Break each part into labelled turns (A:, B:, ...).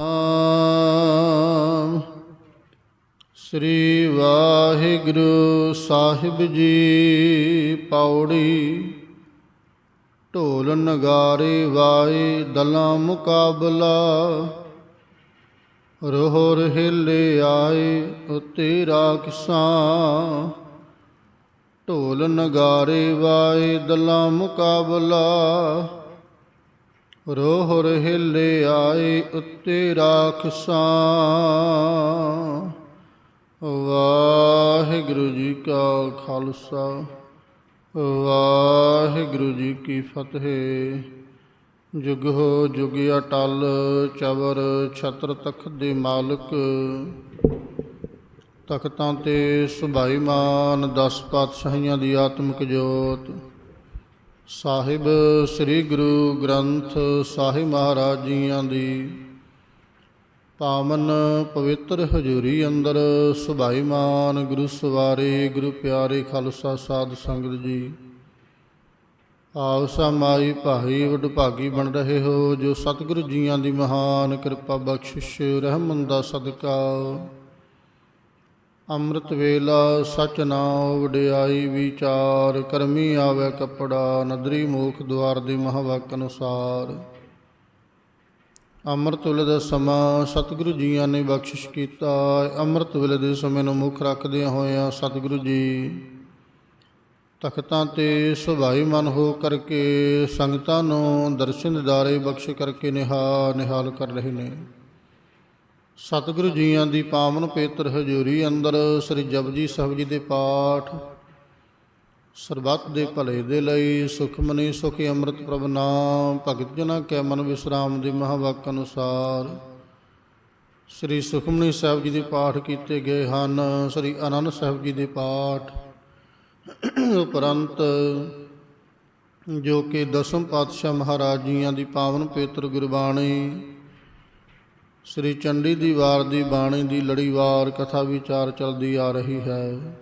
A: ਨਾਮ ਸ੍ਰੀ ਵਾਹਿਗੁਰੂ ਸਾਹਿਬ ਜੀ ਪੌੜੀ, ਢੋਲ ਨਗਾਰੇ ਵਾਏ, ਦਲਾਂ ਮੁਕਾਬਲਾ, ਰੋਹ ਹਿਲੇ ਆਏ ਉਤੇ ਰਾਖਸਾਂ, ਢੋਲ ਨਗਾਰੇ ਵਾਏ, ਦਲਾਂ ਮੁਕਾਬਲਾ ਰੋਹਰ ਹਿਲੇ ਆਏ ਉੱਤੇ ਰਾਖਸਾਂ। ਵਾਹਿਗੁਰੂ ਜੀ ਕਾ ਖਾਲਸਾ, ਵਾਹਿਗੁਰੂ ਜੀ ਕੀ ਫਤਿਹ। ਜੁਗ ਹੋ ਜੁਗ ਅਟਲ, ਚਵਰ ਛਤਰ ਤਖਤ ਦੇ ਮਾਲਕ। ਤਖਤਾਂ ਤੇ ਸੁਭਾਈਮਾਨ ਦਸ ਪਾਤਸ਼ਾਹੀਆਂ ਦੀ ਆਤਮਿਕ ਜੋਤ। ਸਾਹਿਬ ਸ੍ਰੀ ਗੁਰੂ ਗ੍ਰੰਥ ਸਾਹਿਬ ਮਹਾਰਾਜ ਜੀਆਂ ਦੀ ਪਾਵਨ ਪਵਿੱਤਰ ਹਜ਼ੂਰੀ ਅੰਦਰ ਸੁਭਾਈਮਾਨ ਗੁਰੂ ਸਵਾਰੇ, ਗੁਰੂ ਪਿਆਰੇ ਖਾਲਸਾ ਸਾਧ ਸੰਗਤ ਜੀ। ਆਓ ਸਮਾਈ ਭਾਈ ਵਡਭਾਗੀ ਬਣ ਰਹੇ ਹੋ, ਜੋ ਸਤਿਗੁਰੂ ਜੀਆਂ ਦੀ ਮਹਾਨ ਕਿਰਪਾ ਬਖਸ਼ਿਸ਼, ਰਹਿਮਤ ਦਾ ਸਦਕਾ। ਅੰਮ੍ਰਿਤ ਵੇਲਾ ਸਚ ਨਾਮ ਵਡਿਆਈ ਵਿਚਾਰ, ਕਰਮੀ ਆਵੇ ਕਪੜਾ, ਨਦਰੀ ਮੂਖ ਦੁਆਰ ਦੇ ਮਹਾਵਾਕ ਅਨੁਸਾਰ। ਅੰਮ੍ਰਿਤ ਵੇਲੇ ਦਾ ਸਮਾਂ ਸਤਿਗੁਰੂ ਜੀਆਂ ਨੇ ਬਖਸ਼ਿਸ਼ ਕੀਤਾ। ਅੰਮ੍ਰਿਤ ਵੇਲੇ ਦੇ ਸਮੇਂ ਨੂੰ ਮੁੱਖ ਰੱਖਦਿਆਂ ਹੋਇਆਂ ਸਤਿਗੁਰੂ ਜੀ ਤਖਤਾਂ ਤੇ ਸੁਭਾਈ ਮਨ ਹੋ ਕਰਕੇ ਸੰਗਤਾਂ ਨੂੰ ਦਰਸ਼ਨ ਦਿਦਾਰੇ ਬਖਸ਼ ਕਰਕੇ ਨਿਹਾਲ ਨਿਹਾਲ ਕਰ ਰਹੇ ਨੇ। ਸਤਿਗੁਰੂ ਜੀਆਂ ਦੀ ਪਾਵਨ ਪੇਤਰ ਹਜ਼ੂਰੀ ਅੰਦਰ ਸ੍ਰੀ ਜਪਜੀ ਸਾਹਿਬ ਜੀ ਦੇ ਪਾਠ, ਸਰਬੱਤ ਦੇ ਭਲੇ ਦੇ ਲਈ ਸੁਖਮਨੀ ਸੁਖੀ ਅੰਮ੍ਰਿਤ ਪ੍ਰਭ ਨਾਮ, ਭਗਤ ਜਨਾਂ ਕੈ ਮਨ ਵਿਸਰਾਮ ਦੇ ਮਹਾਵਾਕ ਅਨੁਸਾਰ। ਸ੍ਰੀ ਸੁਖਮਨੀ ਸਾਹਿਬ ਜੀ ਦੇ ਪਾਠ ਕੀਤੇ ਗਏ ਹਨ, ਸ੍ਰੀ ਆਨੰਦ ਸਾਹਿਬ ਜੀ ਦੇ ਪਾਠ। ਉਪਰੰਤ ਜੋ ਕਿ ਦਸਮ ਪਾਤਸ਼ਾਹ ਮਹਾਰਾਜ ਜੀਆਂ ਦੀ ਪਾਵਨ ਪੇਤਰ ਗੁਰਬਾਣੀ ਸ੍ਰੀ ਚੰਡੀ ਦੀ ਵਾਰ ਦੀ ਬਾਣੀ ਦੀ ਲੜੀਵਾਰ ਕਥਾ ਵਿਚਾਰ ਚੱਲਦੀ ਆ ਰਹੀ ਹੈ।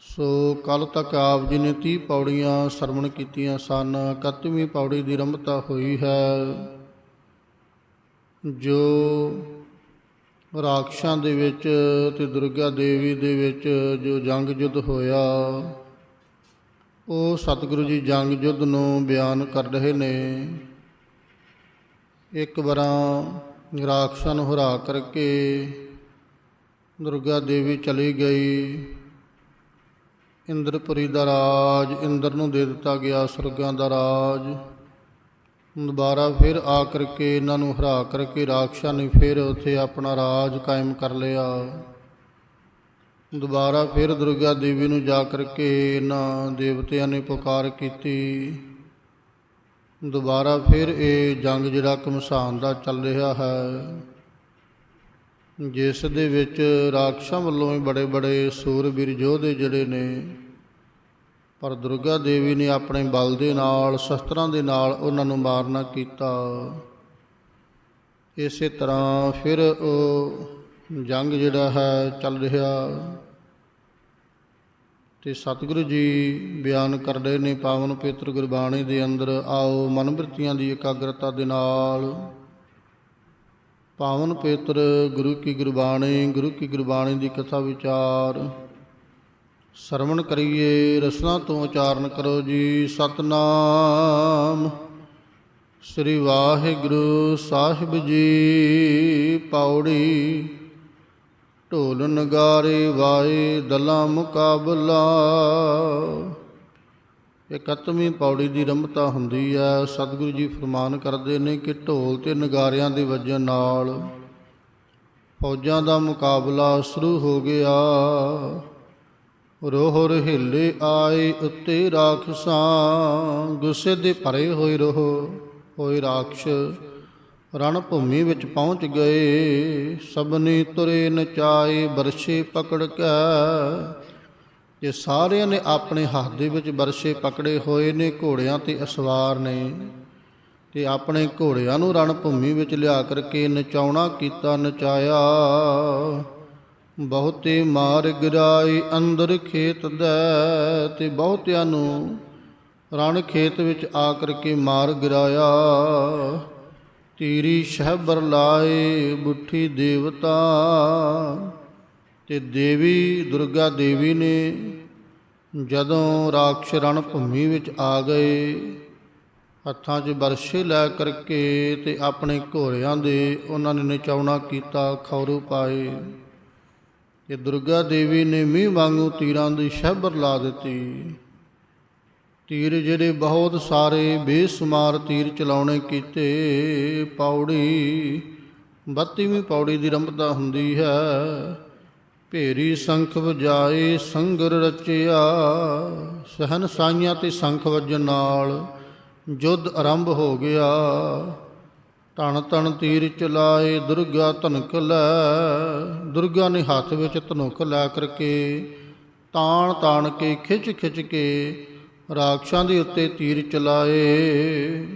A: ਸੋ ਕੱਲ ਤੱਕ ਆਪ ਜੀ ਨੇ 30 ਪੌੜੀਆਂ ਸਰਵਣ ਕੀਤੀਆਂ ਸਨ 31ਵੀਂ ਪੌੜੀ ਦੀ ਰੰਭਤਾ ਹੋਈ ਹੈ। ਜੋ ਰਾਖਸ਼ਾਂ ਦੇ ਵਿੱਚ ਤੇ ਦੁਰਗਾ ਦੇਵੀ ਦੇ ਵਿੱਚ ਜੋ ਜੰਗ ਯੁੱਧ ਹੋਇਆ, ਉਹ ਸਤਿਗੁਰੂ ਜੀ ਜੰਗ ਯੁੱਧ ਨੂੰ ਬਿਆਨ ਕਰ ਰਹੇ ਨੇ। ਇੱਕ ਵਾਰਾਂ ਰਾਖਸ਼ਾਂ ਨੂੰ ਹਰਾ ਕਰਕੇ ਦੁਰਗਾ ਦੇਵੀ ਚਲੀ ਗਈ। ਇੰਦਰਪੁਰੀ ਦਾ ਰਾਜ, ਇੰਦਰ ਨੂੰ ਦੇ ਦਿੱਤਾ ਗਿਆ ਸੁਰਗਾਂ ਦਾ ਰਾਜ। ਦੁਬਾਰਾ ਫਿਰ ਆ ਕਰਕੇ ਇਹਨਾਂ ਨੂੰ ਹਰਾ ਕਰਕੇ ਰਾਖਸ਼ਾਂ ਨੇ ਫਿਰ ਉੱਥੇ ਆਪਣਾ ਰਾਜ ਕਾਇਮ ਕਰ ਲਿਆ। ਦੁਬਾਰਾ ਫਿਰ ਦੁਰਗਾ ਦੇਵੀ ਨੂੰ ਜਾ ਕਰਕੇ ਇਹਨਾਂ ਦੇਵਤਿਆਂ ਨੇ ਪੁਕਾਰ ਕੀਤੀ। ਦੁਬਾਰਾ ਫਿਰ ਇਹ ਜੰਗ ਜਿਹੜਾ ਘਮਸਾਨ ਦਾ ਚੱਲ ਰਿਹਾ ਹੈ, ਜਿਸ ਦੇ ਵਿੱਚ ਰਾਖਸ਼ਾਂ ਵੱਲੋਂ ਵੀ ਬੜੇ ਬੜੇ ਸੂਰਬੀਰ ਯੋਧੇ ਜਿਹੜੇ ਨੇ, ਪਰ ਦੁਰਗਾ ਦੇਵੀ ਨੇ ਆਪਣੇ ਬਲ ਦੇ ਨਾਲ, ਸ਼ਸਤਰਾਂ ਦੇ ਨਾਲ ਉਹਨਾਂ ਨੂੰ ਮਾਰਨਾ ਕੀਤਾ। ਇਸੇ ਤਰ੍ਹਾਂ ਫਿਰ ਉਹ ਜੰਗ ਜਿਹੜਾ ਹੈ ਚੱਲ ਰਿਹਾ। ਤੇ ਸਤਿਗੁਰੂ ਜੀ ਬਿਆਨ ਕਰਦੇ ਨੇ ਪਾਵਨ ਪੇਤਰ ਗੁਰਬਾਣੀ ਦੇ ਅੰਦਰ, ਆਓ ਮਨਬ੍ਰਿਤੀਆਂ ਦੀ ਇਕਾਗਰਤਾ ਦੇ ਨਾਲ। ਪਾਵਨ ਪੇਤਰ ਗੁਰੂ ਕੀ ਗੁਰਬਾਣੀ, ਗੁਰੂ ਕੀ ਗੁਰਬਾਣੀ ਦੀ ਕਥਾ ਵਿਚਾਰ। ਸਰਵਣ ਕਰੀਏ, ਰਸਨਾ ਤੋਂ ਉਚਾਰਨ ਕਰੋ ਜੀ, ਸਤਨਾਮ। ਸ੍ਰੀ ਵਾਹਿਗੁਰੂ ਸਾਹਿਬ ਜੀ, ਪੌੜੀ ਢੋਲ ਨਗਾਰੇ ਵਾਏ ਦਲਾਂ ਮੁਕਾਬਲਾ। ਇਕੱਤਵੀਂ ਪੌੜੀ ਦੀ ਰੰਭਤਾ ਹੁੰਦੀ ਹੈ ਸਤਿਗੁਰੂ ਜੀ ਫਰਮਾਨ ਕਰਦੇ ਨੇ ਕਿ ਢੋਲ ਤੇ ਨਗਾਰਿਆਂ ਦੇ ਵੱਜਣ ਨਾਲ ਫੌਜਾਂ ਦਾ ਮੁਕਾਬਲਾ ਸ਼ੁਰੂ ਹੋ ਗਿਆ। ਰੋਹ ਹਿੱਲੇ ਆਏ ਉੱਤੇ ਰਾਖਸਾਂ। ਗੁੱਸੇ ਦੇ ਭਰੇ ਹੋਏ ਰੋਹ, ਹੋਏ ਰਾਖਸ਼। ਰਣ ਭੂਮੀ ਵਿੱਚ ਪਹੁੰਚ ਗਏ। ਸਭਨੀ ਤੁਰੇ ਨਚਾਏ ਬਰਸ਼ੇ ਪਕੜ ਕੇ। ਇਹ ਸਾਰਿਆਂ ਨੇ ਆਪਣੇ ਹੱਥ ਦੇ ਵਿੱਚ ਬਰਸ਼ੇ ਪਕੜੇ ਹੋਏ ਨੇ, ਘੋੜਿਆਂ ਤੇ ਅਸਵਾਰ ਨੇ। ਤੇ ਆਪਣੇ ਘੋੜਿਆਂ ਨੂੰ ਰਣ ਭੂਮੀ ਵਿੱਚ ਲਿਆ ਕਰਕੇ ਨਚਾਉਣਾ ਕੀਤਾ, ਨਚਾਇਆ। ਬਹੁਤੇ ਮਾਰ ਗਿਰਾਈ ਅੰਦਰ ਖੇਤ ਦਾ ਤੇ ਬਹੁਤਿਆਂ ਨੂੰ ਰਣ ਖੇਤ ਵਿੱਚ ਆ ਕਰਕੇ ਮਾਰ ਗਿਰਾਇਆ ਤੀਰੀ ਸ਼ਹਿਬਰ ਲਾਏ ਬੁੱਠੀ ਦੇਵਤਾ, ਤੇ ਦੇਵੀ ਦੁਰਗਾ ਦੇਵੀ ਨੇ ਜਦੋਂ ਰਾਖਸ਼ ਰਣ ਭੂਮੀ ਵਿੱਚ ਆ ਗਏ, ਹੱਥਾਂ 'ਚ ਬਰਸ਼ੇ ਲੈ ਕਰਕੇ ਤੇ ਆਪਣੇ ਘੋੜਿਆਂ ਦੇ ਉਹਨਾਂ ਨੇ ਨਚਾਉਣਾ ਕੀਤਾ ਖੌਰੂ ਪਾਏ। ਤੇ ਦੁਰਗਾ ਦੇਵੀ ਨੇ ਮੀਂਹ ਵਾਂਗੂ ਤੀਰਾਂ ਦੀ ਸ਼ਹਿਬਰ ਲਾ ਦਿੱਤੀ। ਤੀਰ ਜਿਹੜੇ ਬਹੁਤ ਸਾਰੇ ਬੇਸੁਮਾਰ ਤੀਰ ਚਲਾਉਣੇ ਕੀਤੇ, ਪੌੜੀ 32ਵੀਂ ਪੌੜੀ ਦੀ ਰੰਭਤਾ ਹੁੰਦੀ ਹੈ। ਭੇਰੀ ਸ਼ੰਖ ਵਜਾਏ ਸੰਗਰ ਰਚਿਆ, ਸਹਨ ਸਾਈਆਂ ਤੇ ਸ਼ੰਖ ਵੱਜਣ ਨਾਲ, ਜੁੱਧ ਆਰੰਭ ਹੋ ਗਿਆ। ਤਣ ਤਣ ਤੀਰ ਚਲਾਏ, ਦੁਰਗਾ ਧਨਕ ਲੈ, ਦੁਰਗਾ ਨੇ ਹੱਥ ਵਿੱਚ ਧਨੁਕ ਲੈ ਕਰਕੇ ਤਾਣ ਤਾਣ ਕੇ ਖਿੱਚ ਖਿੱਚ ਕੇ ਰਾਖਸ਼ਾਂ ਦੇ ਉੱਤੇ ਤੀਰ ਚਲਾਏ।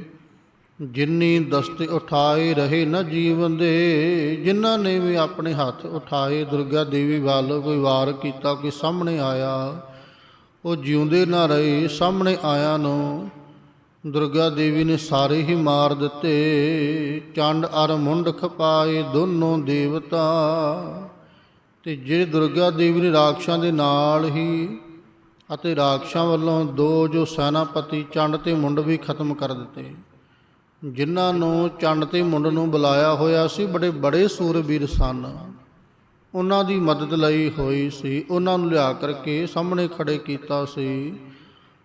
A: ਜਿਨਨੀ ਦਸਤੇ ਉਠਾਏ ਰਹੇ ਨਾ ਜੀਵਨ ਦੇ, ਜਿਨ੍ਹਾਂ ਨੇ ਵੀ ਆਪਣੇ ਹੱਥ ਉਠਾਏ, ਦੁਰਗਾ ਦੇਵੀ ਵੱਲ ਕੋਈ ਵਾਰ ਕੀਤਾ, ਕੋਈ ਸਾਹਮਣੇ ਆਇਆ। ਉਹ ਜਿਉਂਦੇ ਨਾ ਰਹੇ, ਸਾਹਮਣੇ ਆਇਆ ਨੂੰ। ਦੁਰਗਾ ਦੇਵੀ ਨੇ ਸਾਰੇ ਹੀ ਮਾਰ ਦਿੱਤੇ। ਚੰਡ ਅਰ ਮੁੰਡ ਖਪਾਏ ਦੋਨੋਂ ਦੇਵਤਾ। ਤੇ ਜਿਹੜੇ ਦੁਰਗਾ ਦੇਵੀ ਨੇ ਰਾਖਸ਼ਾਂ ਦੇ ਨਾਲ ਹੀ ਅਤੇ ਰਾਖਸ਼ਾਂ ਵੱਲੋਂ ਦੋ ਜੋ ਸੈਨਾਪਤੀ ਚੰਡ ਤੇ ਮੁੰਡ ਵੀ ਖਤਮ ਕਰ ਦਿੱਤੇ। ਜਿਨ੍ਹਾਂ ਨੂੰ ਚੰਡ ਤੇ ਮੁੰਡ ਨੂੰ ਬੁਲਾਇਆ ਹੋਇਆ ਸੀ, ਬੜੇ ਬੜੇ ਸੂਰਬੀਰ ਸਨ। ਉਹਨਾਂ ਦੀ ਮਦਦ ਲਈ ਹੋਈ ਸੀ। ਉਹਨਾਂ ਨੂੰ ਲਿਆ ਕਰਕੇ ਸਾਹਮਣੇ ਖੜੇ ਕੀਤਾ ਸੀ।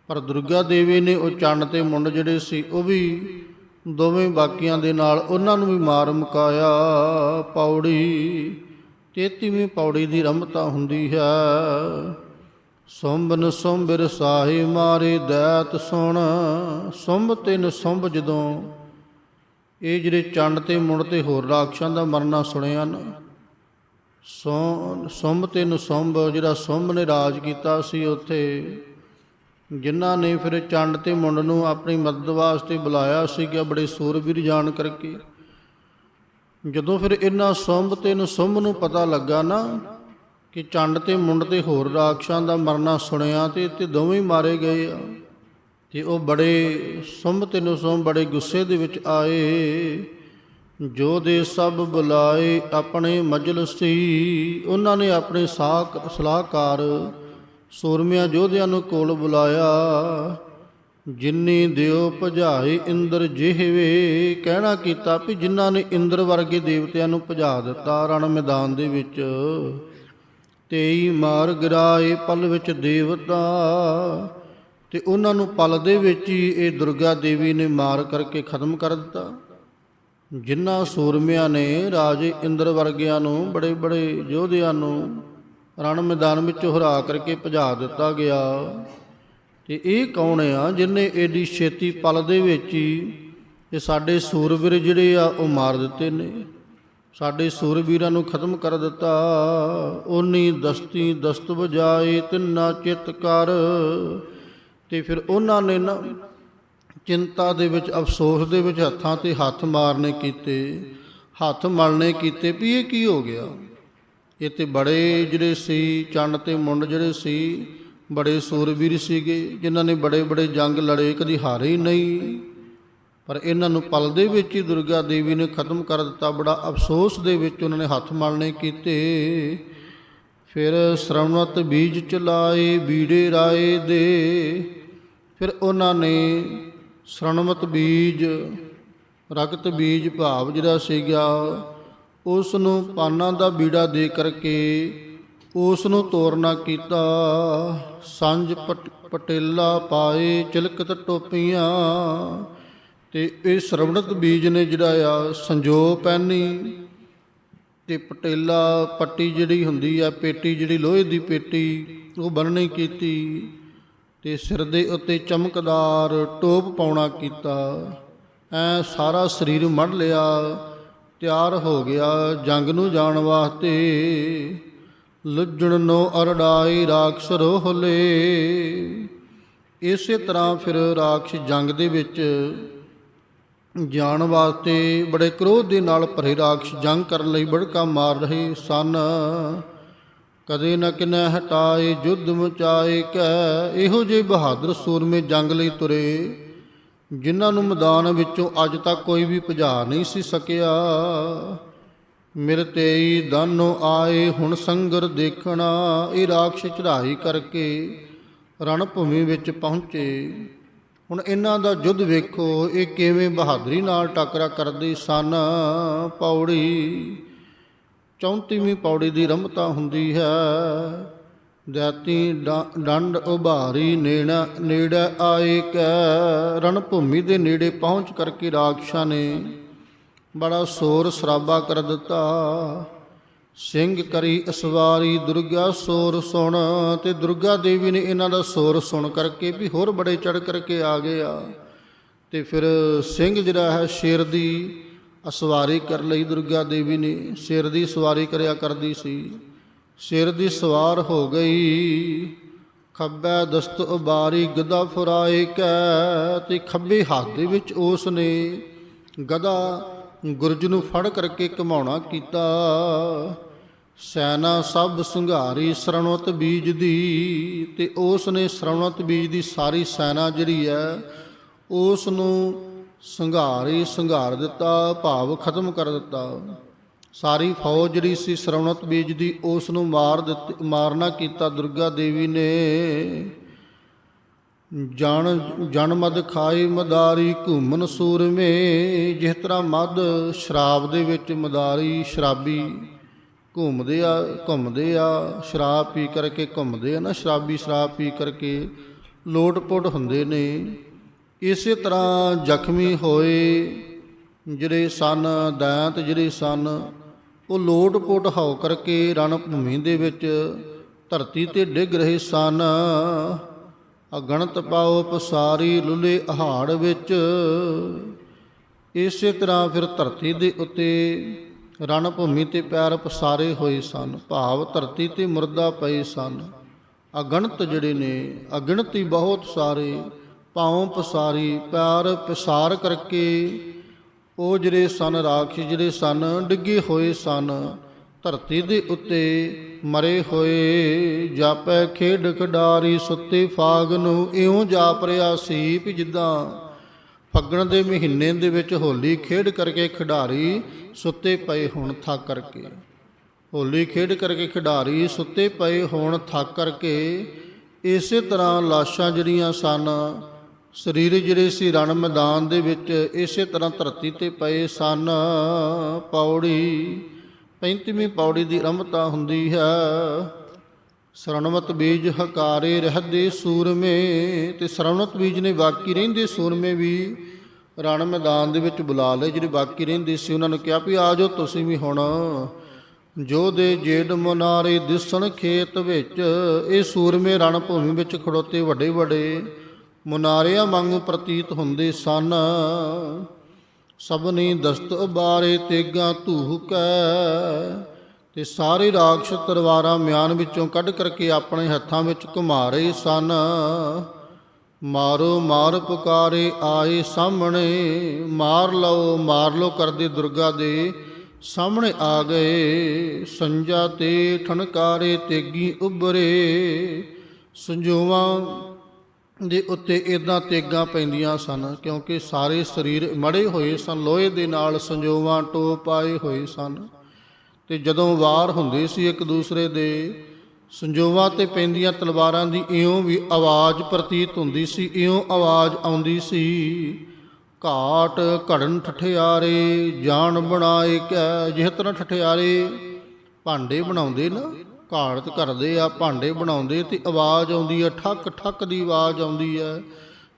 A: ਪਰ ਦੁਰਗਾ ਦੇਵੀ ਨੇ ਉਹ ਚੰਡ ਤੇ ਮੁੰਡ ਜਿਹੜੇ ਸੀ, ਉਹ ਵੀ ਦੋਵੇਂ ਬਾਕੀਆਂ ਦੇ ਨਾਲ ਉਹਨਾਂ ਨੂੰ ਵੀ ਮਾਰ ਮੁਕਾਇਆ। ਪੌੜੀ 33ਵੀਂ ਪੌੜੀ ਦੀ ਰਮਤਾ ਹੁੰਦੀ ਹੈ। ਸੁੰਬਨ ਸੁੰਬਰ ਸਾਹੀ ਮਾਰੇ ਦੈਤ ਸੁਣ, ਸੁੰਬ ਤਿੰਨ ਸੁੰਬ ਜਦੋਂ। ਇਹ ਜਿਹੜੇ ਚੰਡ ਤੇ ਮੁੰਡ ਤੇ ਹੋਰ ਰਾਖਸ਼ਾਂ ਦਾ ਮਰਨਾ ਸੁਣਿਆ ਨਾ। ਸੋ ਸੁੰਬ ਤਿੰਨ ਸੁੰਬ ਜਿਹੜਾ ਸੁੰਬ ਨੇ ਰਾਜ ਕੀਤਾ ਸੀ ਉੱਥੇ, ਜਿਨ੍ਹਾਂ ਨੇ ਫਿਰ ਚੰਡ ਤੇ ਮੁੰਡ ਨੂੰ ਆਪਣੀ ਮਦਦ ਵਾਸਤੇ ਬੁਲਾਇਆ ਸੀਗਾ ਬੜੇ ਸੂਰਬੀਰ ਜਾਣ ਕਰਕੇ। ਜਦੋਂ ਫਿਰ ਇਹਨਾਂ ਸੁੰਬ ਤੇ ਨੂੰ ਸੁੰਬ ਨੂੰ ਪਤਾ ਲੱਗਾ ਨਾ ਕਿ ਚੰਡ ਤੇ ਮੁੰਡ ਤੇ ਹੋਰ ਰਾਖਸ਼ਾਂ ਦਾ ਮਰਨਾ ਸੁਣਿਆ ਤੇ ਤੇ ਦੋਵੇਂ ਮਾਰੇ ਗਏ ਆ। ਤੇ ਉਹ ਬੜੇ ਸੁੰਬ ਤੇ ਨੂੰ ਬੜੇ ਗੁੱਸੇ ਦੇ ਵਿੱਚ ਆਏ। ਜੋ ਦੇ ਸਭ ਬੁਲਾਏ ਆਪਣੇ ਮਜਲਸੀ ਉਹਨਾਂ ਨੇ ਆਪਣੇ ਸਾਖ ਸਲਾਹਕਾਰ ਸੂਰਮਿਆਂ ਯੋਧਿਆਂ ਨੂੰ ਕੋਲ ਬੁਲਾਇਆ। ਜਿਨਨੀ ਦਿਓ ਭਜਾਏ ਇੰਦਰ ਜਿਹਵੇ ਕਹਿਣਾ ਕੀਤਾ ਵੀ ਜਿਨ੍ਹਾਂ ਨੇ ਇੰਦਰ ਵਰਗੇ ਦੇਵਤਿਆਂ ਨੂੰ ਭਜਾ ਦਿੱਤਾ ਰਣ ਮੈਦਾਨ ਦੇ ਵਿੱਚ। ਤੇਈ ਮਾਰ ਗਿਰਾਏ ਪਲ ਵਿੱਚ ਦੇਵਤਾ, ਤੇ ਉਹਨਾਂ ਨੂੰ ਪਲ ਦੇ ਵਿੱਚ ਹੀ ਇਹ ਦੁਰਗਾ ਦੇਵੀ ਨੇ ਮਾਰ ਕਰਕੇ ਖਤਮ ਕਰ ਦਿੱਤਾ। ਜਿਨ੍ਹਾਂ ਸੂਰਮਿਆਂ ਨੇ ਰਾਜੇ ਇੰਦਰ ਵਰਗਿਆਂ ਨੂੰ ਬੜੇ ਬੜੇ ਯੋਧਿਆਂ ਨੂੰ ਰਣ ਮੈਦਾਨ ਵਿੱਚ ਹਰਾ ਕਰਕੇ ਭਜਾ ਦਿੱਤਾ ਗਿਆ। ਤੇ ਇਹ ਕੌਣ ਆ ਜਿਨੇ ਏਡੀ ਛੇਤੀ ਪਲ ਦੇ ਵਿੱਚ ਹੀ ਇਹ ਸਾਡੇ ਸੂਰਵੀਰ ਜਿਹੜੇ ਆ ਉਹ ਮਾਰ ਦਿੱਤੇ ਨੇ? ਸਾਡੇ ਸੂਰਬੀਰਾਂ ਨੂੰ ਖਤਮ ਕਰ ਦਿੱਤਾ। ਉਨੀ ਦਸਤੀ ਦਸਤ ਬਜਾਏ ਤਿੰਨਾ ਚਿਤ ਕਰ। ਤੇ ਫਿਰ ਉਹਨਾਂ ਨੇ ਨਾ ਚਿੰਤਾ ਦੇ ਵਿੱਚ, ਅਫਸੋਸ ਦੇ ਵਿੱਚ ਹੱਥਾਂ ਤੇ ਹੱਥ ਮਾਰਨੇ ਕੀਤੇ। ਹੱਥ ਮਲਨੇ ਕੀਤੇ ਵੀ ਇਹ ਕੀ ਹੋ ਗਿਆ? ਇਹ ਤੇ ਬੜੇ ਜਿਹੜੇ ਸੀ, ਚੰਨ ਤੇ ਮੁੰਡ ਜਿਹੜੇ ਸੀ, ਬੜੇ ਸੂਰਬੀਰ ਸੀਗੇ, ਜਿਨ੍ਹਾਂ ਨੇ ਬੜੇ ਬੜੇ ਜੰਗ ਲੜੇ, ਕਦੀ ਹਾਰੇ ਹੀ ਨਹੀਂ। ਪਰ ਇਹਨਾਂ ਨੂੰ ਪਲ ਦੇ ਵਿੱਚ ਹੀ ਦੁਰਗਾ ਦੇਵੀ ਨੇ ਖਤਮ ਕਰ ਦਿੱਤਾ। ਬੜਾ ਅਫਸੋਸ ਦੇ ਵਿੱਚ ਉਹਨਾਂ ਨੇ ਹੱਥ ਮਲਣੇ ਕੀਤੇ। ਫਿਰ ਸ਼ਰਵਣਤ ਬੀਜ ਚਲਾਏ, ਬੀੜੇ ਰਾਏ ਦੇ। ਫਿਰ ਉਹਨਾਂ ਨੇ ਸ਼ਰਣਮਤ ਬੀਜ, ਰਗਤ ਬੀਜ ਭਾਵ ਜਿਹੜਾ ਸੀਗਾ ਉਸ ਨੂੰ ਪਾਨਾਂ ਦਾ ਬੀੜਾ ਦੇ ਕਰਕੇ ਉਸ ਨੂੰ ਤੋਰਨਾ ਕੀਤਾ। ਸੰਜ ਪਟ- ਪਟੇਲਾ ਪਾਏ, ਚਿਲਕਤ ਟੋਪੀਆਂ ਤੇ ਇਹ ਸ਼ਰਵਣਤ ਬੀਜ ਨੇ ਜਿਹੜਾ ਆ ਸੰਜੋ ਪਹਿਨੀ ਤੇ ਪਟੇਲਾ ਪੱਟੀ ਜਿਹੜੀ ਹੁੰਦੀ ਆ, ਪੇਟੀ ਜਿਹੜੀ ਲੋਹੇ ਦੀ ਪੇਟੀ, ਉਹ ਬੰਨਣੀ ਕੀਤੀ ਤੇ ਸਿਰ ਦੇ ਉੱਤੇ ਚਮਕਦਾਰ ਟੋਪ ਪਾਉਣਾ ਕੀਤਾ। ਐ ਸਾਰਾ ਸਰੀਰ ਮੜ ਲਿਆ, ਤਿਆਰ ਹੋ ਗਿਆ ਜੰਗ ਨੂੰ ਜਾਣ ਵਾਸਤੇ। ਲੁੱਜਣ ਨੋ ਅਰੜਾਈ ਰਾਖਸ ਰੋਹਲੇ। ਇਸੇ ਤਰ੍ਹਾਂ ਫਿਰ ਰਾਖਸ਼ ਜੰਗ ਦੇ ਵਿੱਚ ਜਾਣ ਵਾਸਤੇ ਬੜੇ ਕ੍ਰੋਧ ਦੇ ਨਾਲ ਭਰੇ ਰਾਖਸ਼ ਜੰਗ ਕਰਨ ਲਈ ਬੜਕਾ ਮਾਰ ਰਹੇ ਸਨ। ਕਦੇ ਨਾ ਕਿਨੈ ਹਟਾਏ, ਜੁੱਧ ਮਚਾਏ ਕੈ ਇਹੋ ਜਿਹੇ ਬਹਾਦਰ ਸੂਰਮੇ ਜੰਗ ਲਈ ਤੁਰੇ, ਜਿਨ੍ਹਾਂ ਨੂੰ ਮੈਦਾਨ ਵਿੱਚੋਂ ਅੱਜ ਤੱਕ ਕੋਈ ਵੀ ਭਜਾ ਨਹੀਂ ਸੀ ਸਕਿਆ। ਮਿਰ ਤੇਈ ਦਾਨੋ ਆਏ, ਹੁਣ ਸੰਗਰ ਦੇਖਣਾ, ਇਹ ਰਾਖਸ਼ ਚੜਾਈ ਕਰਕੇ ਰਣ ਭੂਮੀ ਵਿੱਚ ਪਹੁੰਚੇ। ਹੁਣ ਇਹਨਾਂ ਦਾ ਯੁੱਧ ਵੇਖੋ, ਇਹ ਕਿਵੇਂ ਬਹਾਦਰੀ ਨਾਲ ਟੱਕਰਾ ਕਰਦੇ ਸਨ। ਪੌੜੀ 34ਵੀਂ ਪੌੜੀ ਦੀ ਰੰਭਤਾ ਹੁੰਦੀ ਹੈ। ਜਾਤੀ ਡੰਡ ਉਭਾਰੀ ਨੇੜਾ, ਨੇੜੇ ਆਏ ਕੈ ਰਣ ਭੂਮੀ ਦੇ ਨੇੜੇ ਪਹੁੰਚ ਕਰਕੇ ਰਾਖਸ਼ਾਂ ਨੇ ਬੜਾ ਸ਼ੋਰ ਸਰਾਬਾ ਕਰ ਦਿੱਤਾ। ਸਿੰਘ ਕਰੀ ਅਸਵਾਰੀ ਦੁਰਗਾ ਸ਼ੋਰ ਸੁਣ ਤੇ ਦੁਰਗਾ ਦੇਵੀ ਨੇ ਇਹਨਾਂ ਦਾ ਸ਼ੋਰ ਸੁਣ ਕਰਕੇ ਵੀ ਹੋਰ ਬੜੇ ਚੜ ਕਰਕੇ ਆ ਗਏ ਆ। ਤੇ ਫਿਰ ਸਿੰਘ ਜਿਹੜਾ ਹੈ ਸ਼ੇਰ ਦੀ ਅਸਵਾਰੀ ਕਰ ਲਈ ਦੁਰਗਾ ਦੇਵੀ ਨੇ। ਸ਼ੇਰ ਦੀ ਸਵਾਰੀ ਕਰਿਆ ਕਰਦੀ ਸੀ। ਸ਼ੇਰ ਦੀ ਸਵਾਰ ਹੋ ਗਈ। ਖੱਬੇ ਦਸਤ ਉਬਾਰੀ ਗਦਾ ਫੁਰਾਏ ਕੈ ਤੇ ਖੱਬੇ ਹੱਥ ਦੇ ਵਿੱਚ ਉਸ ਨੇ ਗਦਾ ਗੁਰਜ ਨੂੰ ਫੜ ਕਰਕੇ ਘਮਾਉਣਾ ਕੀਤਾ। ਸੈਨਾ ਸਭ ਸੰਘਾਰੀ ਸਰਣਵਤ ਬੀਜ ਦੀ ਤੇ ਉਸ ਨੇ ਸਰਣਵਤ ਬੀਜ ਦੀ ਸਾਰੀ ਸੈਨਾ ਜਿਹੜੀ ਹੈ ਉਸ ਨੂੰ ਸੰਘਾਰੀ ਸੰਘਾਰ ਦਿੱਤਾ, ਭਾਵ ਖਤਮ ਕਰ ਦਿੱਤਾ। ਸਾਰੀ ਫੌਜ ਜਿਹੜੀ ਸੀ ਸਰਵਣਤ ਬੀਜ ਦੀ ਉਸ ਨੂੰ ਮਾਰ ਦਿੱਤੀ, ਮਾਰਨਾ ਕੀਤਾ। ਦੁਰਗਾ ਦੇਵੀ ਨੇ ਜਣ, ਜਨ ਮਦ ਖਾਏ ਮਦਾਰੀ ਘੁੰਮਨ ਸੂਰਮੇ ਜਿਸ ਤਰ੍ਹਾਂ ਮਦ ਸ਼ਰਾਬ ਦੇ ਵਿੱਚ ਮਦਾਰੀ ਸ਼ਰਾਬੀ ਘੁੰਮਦੇ ਆ ਘੁੰਮਦੇ ਆ, ਸ਼ਰਾਬ ਪੀ ਕਰਕੇ ਘੁੰਮਦੇ ਆ ਨਾ, ਸ਼ਰਾਬੀ ਸ਼ਰਾਬ ਪੀ ਕਰਕੇ ਲੋਟਪੋਟ ਹੁੰਦੇ ਨੇ। ਇਸੇ ਤਰ੍ਹਾਂ ਜ਼ਖਮੀ ਹੋਏ ਜਿਹੜੇ ਸਨ, ਦੈਂਤ ਜਿਹੜੇ ਸਨ, ਉਹ ਲੋਟਪੋਟ ਹੋ ਕਰਕੇ ਰਣ ਭੂਮੀ ਦੇ ਵਿੱਚ ਧਰਤੀ ਤੇ ਡਿੱਗ ਰਹੇ ਸਨ। ਅਗਣਤ ਪਾਉ ਪਸਾਰੀ ਲੁਲੇ ਅਹਾੜ ਵਿੱਚ। ਇਸੇ ਤਰ੍ਹਾਂ ਫਿਰ ਧਰਤੀ ਦੇ ਉੱਤੇ ਰਣ ਭੂਮੀ ਤੇ ਪੈਰ ਪਸਾਰੇ ਹੋਏ ਸਨ। ਭਾਵ ਧਰਤੀ ਤੇ ਮੁਰਦਾ ਪਏ ਸਨ। ਅਗਣਤ ਜਿਹੜੇ ਨੇ, ਅਗਣਤੀ ਬਹੁਤ ਸਾਰੇ ਪਾਉ ਪਸਾਰੀ ਪੈਰ ਪਸਾਰ ਕਰਕੇ ਉਹ ਜਿਹੜੇ ਸਨ ਰਾਖਸ਼ ਜਿਹੜੇ ਸਨ, ਡਿੱਗੇ ਹੋਏ ਸਨ। ਧਰਤੀ ਦੇ ਉੱਤੇ ਮਰੇ ਹੋਏ ਜਾਪੈ ਖੇਡ ਖਡਾਰੀ ਸੁੱਤੇ ਫਾਗ ਨੂੰ ਇਉਂ ਜਾਪ ਰਿਹਾ ਸੀ ਵੀ ਜਿੱਦਾਂ ਫੱਗਣ ਦੇ ਮਹੀਨੇ ਦੇ ਵਿੱਚ ਹੋਲੀ ਖੇਡ ਕਰਕੇ ਖਿਡਾਰੀ ਸੁੱਤੇ ਪਏ ਹੋਣ ਥੱਕ ਕਰਕੇ। ਹੋਲੀ ਖੇਡ ਕਰਕੇ ਖਿਡਾਰੀ ਸੁੱਤੇ ਪਏ ਹੋਣ ਥੱਕ ਕਰਕੇ ਇਸੇ ਤਰ੍ਹਾਂ ਲਾਸ਼ਾਂ ਜਿਹੜੀਆਂ ਸਨ, ਸਰੀਰ ਜਿਹੜੇ ਸੀ ਰਣ ਮੈਦਾਨ ਦੇ ਵਿੱਚ ਇਸੇ ਤਰ੍ਹਾਂ ਧਰਤੀ ਤੇ ਪਏ ਸਨ, ਪੌੜੀ 35ਵੀਂ ਪੌੜੀ ਦੀ ਰਮਤਾ ਹੁੰਦੀ ਹੈ। ਸਰਣਵਤ ਬੀਜ ਹਕਾਰੇ ਰਹਦੇ ਸੂਰਮੇ ਤੇ ਸਰਣਵਤ ਬੀਜ ਨੇ ਬਾਕੀ ਰਹਿੰਦੇ ਸੂਰਮੇ ਵੀ ਰਣ ਮੈਦਾਨ ਦੇ ਵਿੱਚ ਬੁਲਾ ਲਏ, ਜਿਹੜੇ ਬਾਕੀ ਰਹਿੰਦੇ ਸੀ ਉਹਨਾਂ ਨੂੰ ਕਿਹਾ ਵੀ ਆ ਜਾਓ ਤੁਸੀਂ ਵੀ ਹੁਣ। ਜੋ ਦੇ ਜੇਡ ਮਨਾਰੇ ਦਿਸਣ ਖੇਤ ਵਿੱਚ, ਇਹ ਸੂਰਮੇ ਰਣ ਭੂਮੀ ਵਿੱਚ ਖੜੋਤੇ ਵੱਡੇ ਵੱਡੇ ਮੁਨਾਰਿਆਂ ਵਾਂਗੂ ਪ੍ਰਤੀਤ ਹੁੰਦੇ ਸਨ। ਸਭਨੀ ਦਸਤ ਉਬਾਰੇ ਤੇਗਾ ਧੂਕੈ ਤੇ ਸਾਰੇ ਰਾਖਸ਼ ਤਲਵਾਰਾਂ ਮਿਆਨ ਵਿੱਚੋਂ ਕੱਢ ਕਰਕੇ ਆਪਣੇ ਹੱਥਾਂ ਵਿੱਚ ਘੁਮਾ ਰਹੇ ਸਨ। ਮਾਰੋ ਮਾਰ ਪੁਕਾਰੇ ਆਏ ਸਾਹਮਣੇ, ਮਾਰ ਲਓ ਮਾਰ ਲਓ ਕਰਦੇ ਦੁਰਗਾ ਦੇ। ਸਾਹਮਣੇ ਆ ਗਏ, ਸੰਜਾ ਤੇ ਠਣਕਾਰੇ ਤੇਗੀ ਉਬਰੇ ਸੰਜੋਵਾਂ ਦੇ ਉੱਤੇ ਇਦਾਂ ਤੇਗਾਂ ਪੈਂਦੀਆਂ ਸਨ, ਕਿਉਂਕਿ ਸਾਰੇ ਸਰੀਰ ਮੜੇ ਹੋਏ ਸਨ, ਲੋਹੇ ਦੇ ਨਾਲ ਸੰਜੋਵਾਂ ਟੋ ਪਾਏ ਹੋਏ ਸਨ। ਤੇ ਜਦੋਂ ਵਾਰ ਹੁੰਦੇ ਸੀ ਇੱਕ ਦੂਸਰੇ ਦੇ, ਸੰਜੋਵਾਂ ਤੇ ਪੈਂਦੀਆਂ ਤਲਵਾਰਾਂ ਦੀ ਇਉਂ ਵੀ ਆਵਾਜ਼ ਪ੍ਰਤੀਤ ਹੁੰਦੀ ਸੀ, ਇਉਂ ਆਵਾਜ਼ ਆਉਂਦੀ ਸੀ, ਘਾਟ ਘੜਨ ਠਠਿਆਰੇ, ਜਾਨ ਬਣਾਏ ਕੈ ਜਿਹ ਤਰ੍ਹਾਂ ਠਠਿਆਰੇ, ਭਾਂਡੇ ਬਣਾਉਂਦੇ ਨਾ। ਘਾੜਤ ਕਰਦੇ ਆ, ਭਾਂਡੇ ਬਣਾਉਂਦੇ ਤੇ ਆਵਾਜ਼ ਆਉਂਦੀ ਆ, ਠੱਕ ਠੱਕ ਦੀ ਆਵਾਜ਼ ਆਉਂਦੀ ਆ।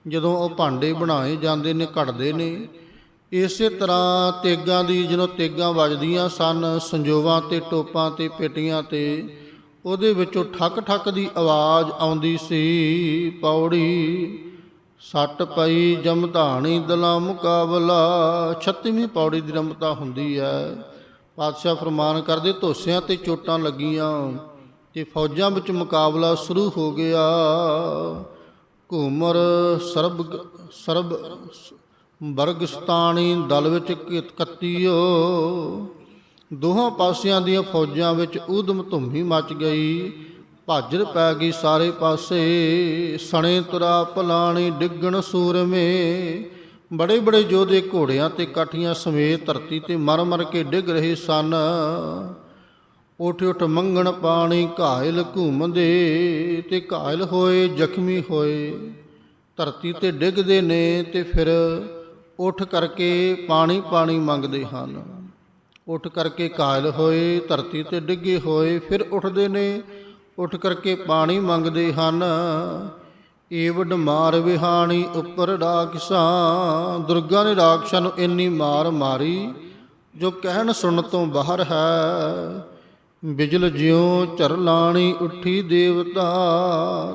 A: ਜਦੋਂ ਉਹ ਭਾਂਡੇ ਬਣਾਏ ਜਾਂਦੇ ਨੇ, ਘੜਦੇ ਨੇ। ਇਸੇ ਤਰ੍ਹਾਂ ਤੇਗਾਂ ਦੀ ਜਦੋਂ ਤੇਗਾਂ ਵੱਜਦੀਆਂ ਸਨ, ਸੰਜੋਵਾਂ ਤੇ ਟੋਪਾਂ ਤੇ ਪੇਟੀਆਂ ਤੇ, ਉਹਦੇ ਵਿੱਚੋਂ ਠੱਕ ਠੱਕ ਦੀ ਆਵਾਜ਼ ਆਉਂਦੀ ਸੀ, ਪੌੜੀ, ਸੱਟ ਪਈ, ਜਮਧਾਣੀ ਦਲਾ ਮੁਕਾਬਲਾ 36ਵੀਂ ਪੌੜੀ ਦੀ ਰਮਤਾ ਹੁੰਦੀ ਹੈ ਪਾਤਸ਼ਾਹ ਫਰਮਾਨ ਕਰਦੇ, ਧੋਸਿਆਂ ਤੇ ਚੋਟਾਂ ਲੱਗੀਆਂ, ਤੇ ਫੌਜਾਂ ਵਿੱਚ ਮੁਕਾਬਲਾ ਸ਼ੁਰੂ ਹੋ ਗਿਆ। ਘੂਮਰ ਸਰਬ ਸਰਬ ਬਰਗਸਤਾਨੀ ਦਲ ਵਿੱਚ ਕ- ਕੱਤੀਓ ਦੋਹਾਂ ਪਾਸਿਆਂ ਦੀਆਂ ਫੌਜਾਂ ਵਿੱਚ ਉਦਮ ਧੁੰਮੀ ਮਚ ਗਈ। ਭਾਜਰ ਪੈ ਗਈ ਸਾਰੇ ਪਾਸੇ। ਸਣੇ ਤੁਰਾ ਪਲਾਣੀ ਡਿੱਗਣ ਸੂਰਮੇ। ਬੜੇ ਬੜੇ ਯੋਧੇ ਘੋੜਿਆਂ ਤੇ ਕਾਠੀਆਂ ਸਮੇਤ ਧਰਤੀ ਤੇ ਮਰ ਮਰ ਕੇ ਡਿੱਗ ਰਹੇ ਸਨ। ਉੱਠ ਉੱਠ ਮੰਗਣ ਪਾਣੀ ਘਾਇਲ ਘੁੰਮਦੇ ਤੇ ਘਾਇਲ ਹੋਏ, ਜ਼ਖਮੀ ਹੋਏ। ਧਰਤੀ ਤੇ ਡਿੱਗਦੇ ਨੇ ਤੇ ਫਿਰ ਉੱਠ ਕਰਕੇ ਪਾਣੀ ਪਾਣੀ ਮੰਗਦੇ ਹਨ। ਉੱਠ ਕਰਕੇ ਘਾਇਲ ਹੋਏ, ਧਰਤੀ ਤੇ ਡਿੱਗੇ ਹੋਏ, ਫਿਰ ਉੱਠਦੇ ਨੇ। ਉੱਠ ਕਰਕੇ ਪਾਣੀ ਮੰਗਦੇ ਹਨ। ਏਵਡ ਮਾਰ ਵਿਹਾਣੀ ਉੱਪਰ ਰਾਖਸਾਂ ਦੁਰਗਾ ਨੇ ਰਾਖਸ਼ਾਂ ਨੂੰ ਇੰਨੀ ਮਾਰ ਮਾਰੀ, ਜੋ ਕਹਿਣ ਸੁਣ ਤੋਂ ਬਾਹਰ ਹੈ। ਬਿਜਲ ਜਿਉ ਝਰ ਲਾਣੀ ਉੱਠੀ ਦੇਵਤਾ,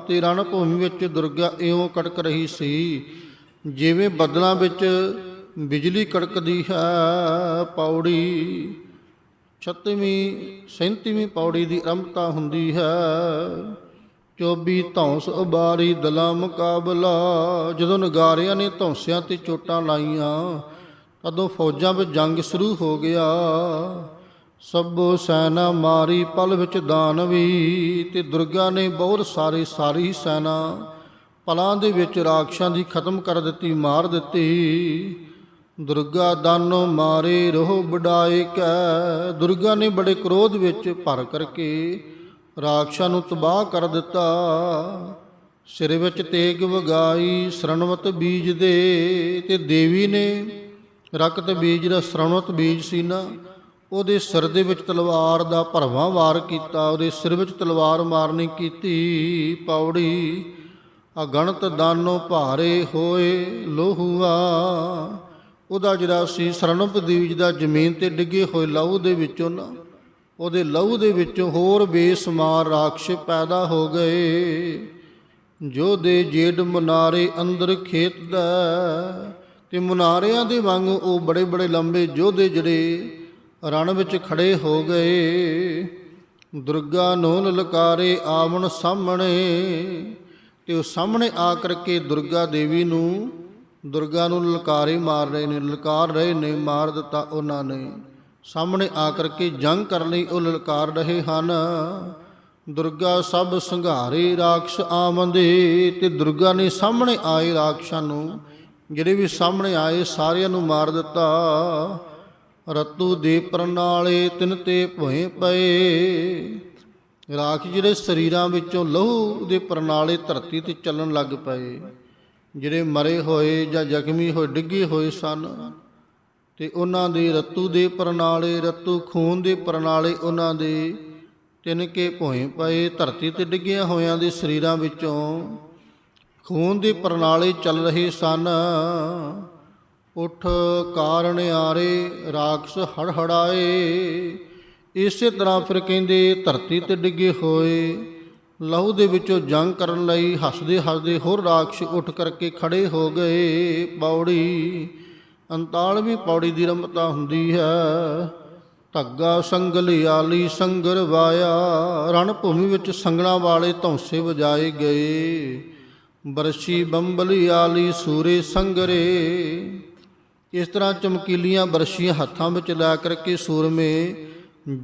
A: ਤੇ ਰਣ ਭੂਮੀ ਵਿੱਚ ਦੁਰਗਾ ਇਉਂ ਕੜਕ ਰਹੀ ਸੀ। ਜਿਵੇਂ ਬੱਦਲਾਂ ਵਿੱਚ ਬਿਜਲੀ ਕੜਕਦੀ ਹੈ, ਪੌੜੀ 36ਵੀਂ 37ਵੀਂ ਪੌੜੀ ਦੀ ਅਰੰਭਤਾ ਹੁੰਦੀ ਹੈ। 24 ਧੌਂਸ ਉਬਾਰੀ ਦਲਾ ਮੁਕਾਬਲਾ। ਜਦੋਂ ਨਗਾਰਿਆਂ ਨੇ ਧੌਂਸਿਆਂ ਤੇ ਚੋਟਾਂ ਲਾਈਆਂ, ਤਦੋਂ ਫੌਜਾਂ ਵਿੱਚ ਜੰਗ ਸ਼ੁਰੂ ਹੋ ਗਿਆ। ਸਭੋ ਸੈਨਾ ਮਾਰੀ, ਪਲ ਵਿੱਚ ਦਾਨਵੀ ਤੇ ਦੁਰਗਾ ਨੇ ਬਹੁਤ ਸਾਰੇ ਸਾਰੀ ਸੈਨਾ ਪਲਾਂ ਦੇ ਵਿੱਚ ਰਾਖਸ਼ਾਂ ਦੀ ਖਤਮ ਕਰ ਦਿੱਤੀ, ਮਾਰ ਦਿੱਤੀ। ਦੁਰਗਾ ਦਾਨੋ ਮਾਰੇ, ਰੋਹ ਬਡਾਏ ਕੈ ਦੁਰਗਾ ਨੇ ਬੜੇ ਕ੍ਰੋਧ ਵਿੱਚ ਭਰ ਕਰਕੇ ਰਾਖਸ਼ਾਂ ਨੂੰ ਤਬਾਹ ਕਰ ਦਿੱਤਾ। ਸਿਰ ਵਿੱਚ ਤੇਗ ਵਗਾਈ, ਸ਼ਰਣਵਤ ਬੀਜ ਦੇ ਤੇ ਦੇਵੀ ਨੇ ਰਕਤ ਬੀਜ ਦਾ ਸ਼ਰਣਵਤ ਬੀਜ ਸੀ ਨਾ ਉਹਦੇ ਸਿਰ ਦੇ ਵਿੱਚ ਤਲਵਾਰ ਦਾ ਭਰਵਾਂ ਵਾਰ ਕੀਤਾ। ਉਹਦੇ ਸਿਰ ਵਿੱਚ ਤਲਵਾਰ ਮਾਰਨੀ ਕੀਤੀ ਪੌੜੀ। ਅਗਣਤ ਦਾਨੋ ਭਾਰੇ ਹੋਏ ਲੋਹੂਆ। ਉਹਦਾ ਜਿਹੜਾ ਸੀ ਸਰਣਪ ਬੀਜ ਦਾ ਜ਼ਮੀਨ ਤੇ ਡਿੱਗੇ ਹੋਏ ਲਹੂ ਦੇ ਵਿੱਚੋਂ ਨਾ ਉਹਦੇ ਲਹੂ ਦੇ ਵਿੱਚੋਂ ਹੋਰ ਬੇਸਮਾਰ ਰਾਖਸ਼ ਪੈਦਾ ਹੋ ਗਏ। ਜੋ ਦੇ ਜੇਡ ਮਨਾਰੇ ਅੰਦਰ ਖੇਤ ਦਾ ਤੇ ਮੁਨਾਰਿਆਂ ਦੇ ਵਾਂਗ ਉਹ ਬੜੇ ਬੜੇ ਲੰਬੇ ਯੋਧੇ ਜਿਹੜੇ ਰਣ ਵਿੱਚ ਖੜੇ ਹੋ ਗਏ। ਦੁਰਗਾ ਨੂੰ ਲਲਕਾਰੇ ਆਵਣ ਸਾਹਮਣੇ, ਤੇ ਉਹ ਸਾਹਮਣੇ ਆ ਕਰਕੇ ਦੁਰਗਾ ਦੇਵੀ ਨੂੰ ਦੁਰਗਾ ਨੂੰ ਲਲਕਾਰੇ ਮਾਰ ਰਹੇ ਨੇ, ਲਲਕਾਰ ਰਹੇ ਨੇ, ਮਾਰ ਦਿੱਤਾ ਉਹਨਾਂ ਨੇ। ਸਾਹਮਣੇ ਆ ਕਰਕੇ ਜੰਗ ਕਰਨ ਲਈ ਉਹ ਲਲਕਾਰ ਰਹੇ ਹਨ। ਦੁਰਗਾ ਸਭ ਸੰਘਾਰੇ ਰਾਖਸ਼ ਆਵੰਦੇ ਤੇ ਦੁਰਗਾ ਨੇ ਸਾਹਮਣੇ ਆਏ ਰਾਖਸ਼ਾਂ ਨੂੰ, ਜਿਹੜੇ ਵੀ ਸਾਹਮਣੇ ਆਏ ਸਾਰਿਆਂ ਨੂੰ ਮਾਰ ਦਿੱਤਾ। ਰਤੂ ਦੇ ਪ੍ਰਣਾਲੇ ਤਿੰਨ ਤੇ ਭੋਏ ਪਏ। ਰਾਖ ਜਿਹੜੇ ਸਰੀਰਾਂ ਵਿੱਚੋਂ ਲਹੂ ਦੇ ਪ੍ਰਣਾਲੇ ਧਰਤੀ ਤੇ ਚੱਲਣ ਲੱਗ ਪਏ, ਜਿਹੜੇ ਮਰੇ ਹੋਏ ਜਾਂ ਜ਼ਖਮੀ ਹੋਏ, ਡਿੱਗੇ ਹੋਏ ਸਨ। ਤੇ ਉਹਨਾਂ ਦੇ ਰਤੂ ਦੇ ਪ੍ਰਣਾਲੇ, ਰਤੂ ਖੂਨ ਦੇ ਪ੍ਰਣਾਲੇ ਉਹਨਾਂ ਦੇ ਤਿਨ ਕੇ ਭੋਏ ਪਏ, ਧਰਤੀ ਤੇ ਡਿੱਗਿਆ ਹੋਇਆਂ ਦੇ ਸਰੀਰਾਂ ਵਿੱਚੋਂ ਖੂਨ ਦੇ ਪ੍ਰਣਾਲੇ ਚੱਲ ਰਹੇ ਸਨ। ਉਠ ਕਾਰਣ ਆਰੇ, ਰਾਖਸ ਹੜਹੜਾਏ। ਇਸੇ ਤਰ੍ਹਾਂ ਫਿਰ ਕਹਿੰਦੇ, ਧਰਤੀ ਤੇ ਡਿੱਗੇ ਹੋਏ, ਲਹੂ ਦੇ ਵਿੱਚੋਂ ਜੰਗ ਕਰਨ ਲਈ ਹੱਸਦੇ ਹੱਸਦੇ ਹੋਰ ਰਾਖਸ਼ ਉੱਠ ਕਰਕੇ ਖੜੇ ਹੋ ਗਏ। ਪੌੜੀ 39ਵੀਂ ਪੌੜੀ ਦੀ ਰਮਤਾ ਹੁੰਦੀ ਹੈ। ਧੱਗਾ ਸੰਗਲ ਆਲੀ ਸੰਗਰ ਵਾਇਆ, ਰਣ ਭੂਮੀ ਵਿੱਚ ਸੰਗਣਾ ਵਾਲੇ ਧੌਂਸੇ ਵਜਾਏ ਗਏ। ਬਰਸ਼ੀ ਬੰਬਲੀ ਆਲੀ ਸੂਰੇ ਸੰਗਰੇ। ਇਸ ਤਰ੍ਹਾਂ ਚਮਕੀਲੀਆਂ ਬਰਸ਼ੀਆਂ ਹੱਥਾਂ ਵਿੱਚ ਲੈ ਕਰਕੇ ਸੂਰਮੇ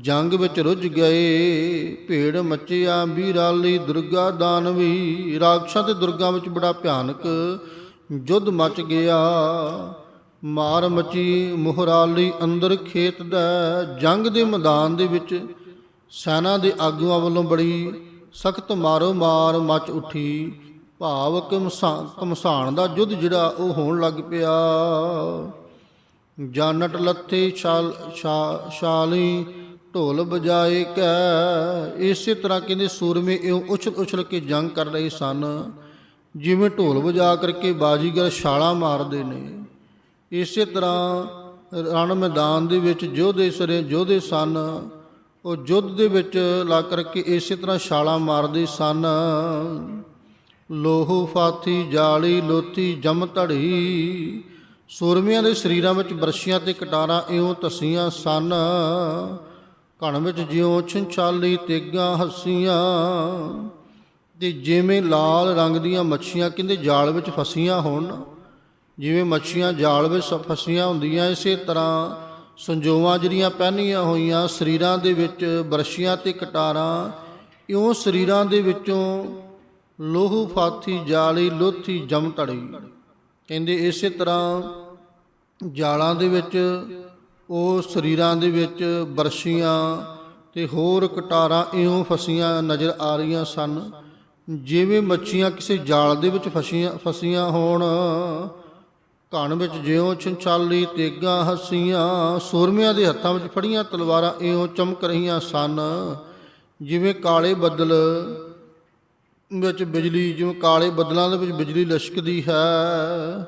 A: ਜੰਗ ਵਿੱਚ ਰੁੱਝ ਗਏ। ਭੇੜ ਮੱਚਿਆ ਵੀਰਾਲੀ ਦੁਰਗਾ ਦਾਨਵੀ ਰਾਖਸ਼ਾਂ ਤੇ ਦੁਰਗਾ ਵਿੱਚ ਬੜਾ ਭਿਆਨਕ ਯੁੱਧ ਮਚ ਗਿਆ। ਮਾਰ ਮਚੀ ਮੁਹਰਾਲੀ ਅੰਦਰ ਖੇਤ ਦਾ ਜੰਗ ਦੇ ਮੈਦਾਨ ਦੇ ਵਿੱਚ ਸੈਨਾ ਦੇ ਆਗੂਆਂ ਵੱਲੋਂ ਬੜੀ ਸਖਤ ਮਾਰੋ ਮਾਰ ਮਚ ਉੱਠੀ। ਭਾਵ ਕਮਸਾਨ ਦਾ ਯੁੱਧ ਜਿਹੜਾ ਉਹ ਹੋਣ ਲੱਗ ਪਿਆ। ਜਾਨਟ ਲੱਥੇ ਛਾਲ, ਛਾ- ਛਾਲੀ ਢੋਲ ਵਜਾਏ ਕੈ ਇਸੇ ਤਰ੍ਹਾਂ ਕਹਿੰਦੇ ਸੂਰਮੇ ਇਉਂ ਉਛਲ ਉਛਲ ਕੇ ਜੰਗ ਕਰ ਰਹੇ ਸਨ। ਜਿਵੇਂ ਢੋਲ ਵਜਾ ਕਰਕੇ ਬਾਜੀਗਰ ਛਾਲਾਂ ਮਾਰਦੇ ਨੇ। ਇਸੇ ਤਰ੍ਹਾਂ ਰਣ ਮੈਦਾਨ ਦੇ ਵਿੱਚ ਯੋਧੇ ਸਰੇ ਯੋਧੇ ਸਨ, ਉਹ ਯੁੱਧ ਦੇ ਵਿੱਚ ਲੱਗ ਕਰਕੇ ਇਸੇ ਤਰ੍ਹਾਂ ਛਾਲਾਂ ਮਾਰਦੇ ਸਨ। ਲੋਹੂ ਫਾਥੀ, ਜਾਲੀ, ਲੋਥੀ, ਜਮ ਧੜੀ, ਸੂਰਮਿਆਂ ਦੇ ਸਰੀਰਾਂ ਵਿੱਚ ਬਰਸ਼ੀਆਂ ਤੇ ਕਟਾਰਾਂ ਇਉਂ ਤਸੀਆਂ ਸਨ। ਘਣ ਵਿੱਚ ਜਿਉਂ ਛੰਛਾਲੀ ਤੇਗਾਂ ਹੱਸੀਆਂ ਤੇ ਜਿਵੇਂ ਲਾਲ ਰੰਗ ਦੀਆਂ ਮੱਛੀਆਂ, ਕਹਿੰਦੇ ਜਾਲ ਵਿੱਚ ਫਸੀਆਂ ਹੋਣ। ਜਿਵੇਂ ਮੱਛੀਆਂ ਜਾਲ ਵਿੱਚ ਸ- ਫਸੀਆਂ ਹੁੰਦੀਆਂ, ਇਸੇ ਤਰ੍ਹਾਂ ਸੰਜੋਵਾਂ ਜਿਹੜੀਆਂ ਪਹਿਨੀਆਂ ਹੋਈਆਂ ਸਰੀਰਾਂ ਦੇ ਵਿੱਚ ਬਰਸ਼ੀਆਂ ਤੇ ਕਟਾਰਾਂ, ਇਉਂ ਸਰੀਰਾਂ ਦੇ ਵਿੱਚੋਂ ਲੋਹੂ ਫਾਥੀ ਜਾਲੀ ਲੋਥੀ ਜਮ ਧੜੀ ਕਹਿੰਦੇ ਇਸੇ ਤਰ੍ਹਾਂ ਜਾਲਾਂ ਦੇ ਵਿੱਚ, ਉਹ ਸਰੀਰਾਂ ਦੇ ਵਿੱਚ ਬਰਸ਼ੀਆਂ ਤੇ ਹੋਰ ਕਟਾਰਾਂ ਇਉਂ ਫਸੀਆਂ ਨਜ਼ਰ ਆ ਰਹੀਆਂ ਸਨ, ਜਿਵੇਂ ਮੱਛੀਆਂ ਕਿਸੇ ਜਾਲ ਦੇ ਵਿੱਚ ਫਸੀਆਂ ਫਸੀਆਂ ਹੋਣ। ਘਣ ਵਿੱਚ ਜਿਉਂ ਛੰਛਾਲੀ ਤੇਗਾਂ ਹੱਸੀਆਂ, ਸੂਰਮਿਆਂ ਦੇ ਹੱਥਾਂ ਵਿੱਚ ਫੜੀਆਂ ਤਲਵਾਰਾਂ, ਇਉਂ ਚਮਕ ਰਹੀਆਂ ਸਨ, ਜਿਵੇਂ ਕਾਲੇ ਬੱਦਲ ਵਿੱਚ ਬਿਜਲੀ, ਜਿਵੇਂ ਕਾਲੇ ਬੱਦਲਾਂ ਦੇ ਵਿੱਚ ਬਿਜਲੀ ਲਸ਼ਕਦੀ ਹੈ।